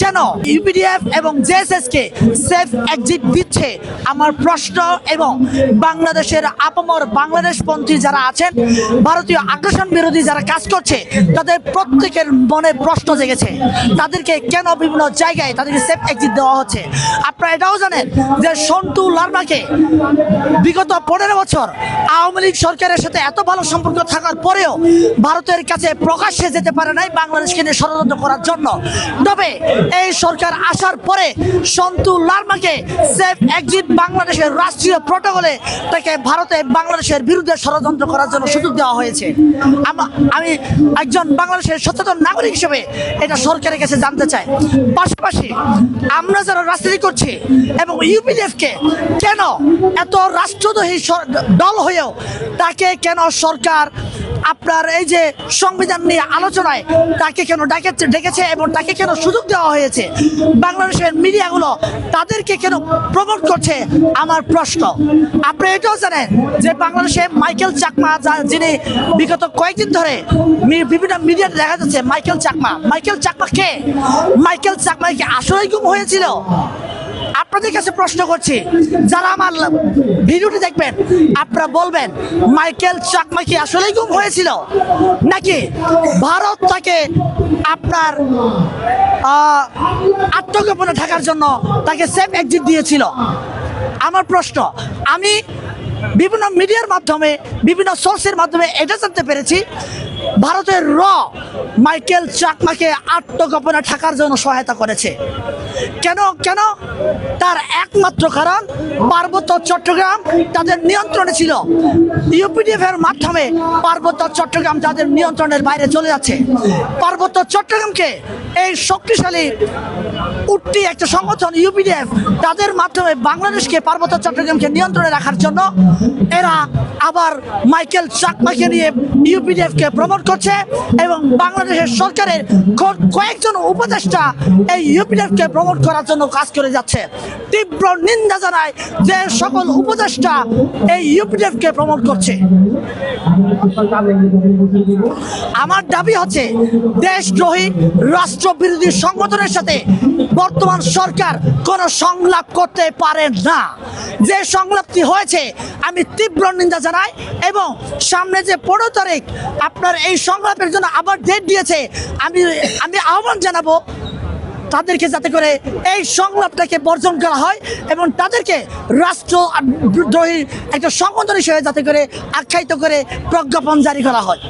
কেন ইউপিডিএফ এবং জেএসএস কে safe exit দিচ্ছে। আমার প্রশ্ন এবং বাংলাদেশের আপামর বাংলাদেশপন্থী যারা আছেন, ভারতীয় আগ্রাসন বিরোধী যারা কাজ করছে, তাদের প্রত্যেকের মনে প্রশ্ন জেগেছে, তাদেরকে কেন বিভিন্ন জায়গায় তাদেরকে সেফ এক্সিট দেওয়া হচ্ছে? আপনারা এটাও জানেন যে সন্তু লার্মাকে বিগত পনেরো বছর আওয়ামী লীগ সরকারের সাথে এত ভালো সম্পর্ক থাকার পরেও ভারতের কাছে প্রকাশ্যে যেতে পারে নাই বাংলাদেশকে নিয়ে ষড়যন্ত্র করার জন্য। তবে এই সরকার আসার পরে সন্তু লার্মাকে সেফ এক্সিট বাংলাদেশের রাষ্ট্রীয় প্রটোকলে তাকে ভারতে বাংলাদেশের বিরুদ্ধে ষড়যন্ত্র করার জন্য সুযোগ দেওয়া হয়েছে। আমি একজন বাংলাদেশের সচেতন নাগরিক হিসেবে এটা সরকারের কাছে জানতে চাই। পাশাপাশি আমরা যারা রাজনীতি করছি এবং ইউপিডিএফকে কেন এত রাষ্ট্রদ্রোহী দল হয়েও তাকে কেন সরকার আপনার এই যে সংবিধান নিয়ে আলোচনায় তাকে কেন ডাকে ডেকেছে এবং তাকে কেন সুযোগ দেওয়া হয়েছে। বাংলাদেশের মিডিয়াগুলো তাদেরকে কেন প্রমোট করছে? আমার প্রশ্ন। আপনি এটাও জানেন যে বাংলাদেশে মাইকেল চাকমা যিনি বিগত কয়েকদিন ধরে বিভিন্ন মিডিয়াতে দেখা যাচ্ছে, মাইকেল চাকমা। মাইকেল চাকমা কে? মাইকেল চাকমা কি আসলেই গুম হয়েছিল? আপনাদের কাছে প্রশ্ন করছি, যারা আমার ভিডিওটি দেখবেন, আপনারা বলবেন, মাইকেল চাকমা কি আসলেই গুম হয়েছিল? নাকি ভারত তাকে আপনার আত্মগোপনে থাকার জন্য তাকে সেফ এক্সিট দিয়েছিল। আমার প্রশ্ন, আমি বিভিন্ন মিডিয়ার মাধ্যমে, বিভিন্ন সোর্সের মাধ্যমে এটা জানতে পেরেছি ভারতের র মাইকেল চাকমাকে আত্মগোপনে থাকার জন্য সহায়তা করেছে। কেন কেন? তার একমাত্র কারণ পার্বত্য চট্টগ্রাম তাদের নিয়ন্ত্রণে ছিল। ইউপিডিএফ এর মাধ্যমে পার্বত্য চট্টগ্রাম তাদের নিয়ন্ত্রণের বাইরে চলে যাচ্ছে। পার্বত্য চট্টগ্রামকে এই শক্তিশালী উঠতি একটা সংগঠন ইউপিডিএফ তাদের মাধ্যমে বাংলাদেশকে পার্বত্য চট্টগ্রামকে নিয়ন্ত্রণে রাখার জন্য, এরা আবার মাইকেল চাকমাকে নিয়ে ইউপিডিএফকে প্রমোট করছে এবং বাংলাদেশের সরকারের কয়েকজন উপদেষ্টা এই ইউপিডিএফকে প্রমোট করার জন্য কাজ করে যাচ্ছে। তীব্র নিন্দা জানায় যে সকল উপদেষ্টা এই ইউপিডিএফকে প্রমোট করছে। আমার দাবি হচ্ছে, দেশদ্রোহী, রাষ্ট্রবিরোধী সংগঠনের সাথে বর্তমান সরকার কোনো সংলাপ করতে পারে না। যে সংলাপটি হয়েছে, আমি তীব্র নিন্দা জানাই এবং সামনে যে পনেরো তারিখ আপনার এই সংলাপের জন্য আবার ডেট দিয়েছে, আমি আমি আহ্বান জানাব তাদেরকে যাতে করে এই সংলাপটাকে বর্জন করা হয় এবং তাদেরকে রাষ্ট্রদ্রোহী একটা সংগঠন হিসেবে যাতে করে আখ্যায়িত করে প্রজ্ঞাপন জারি করা হয়।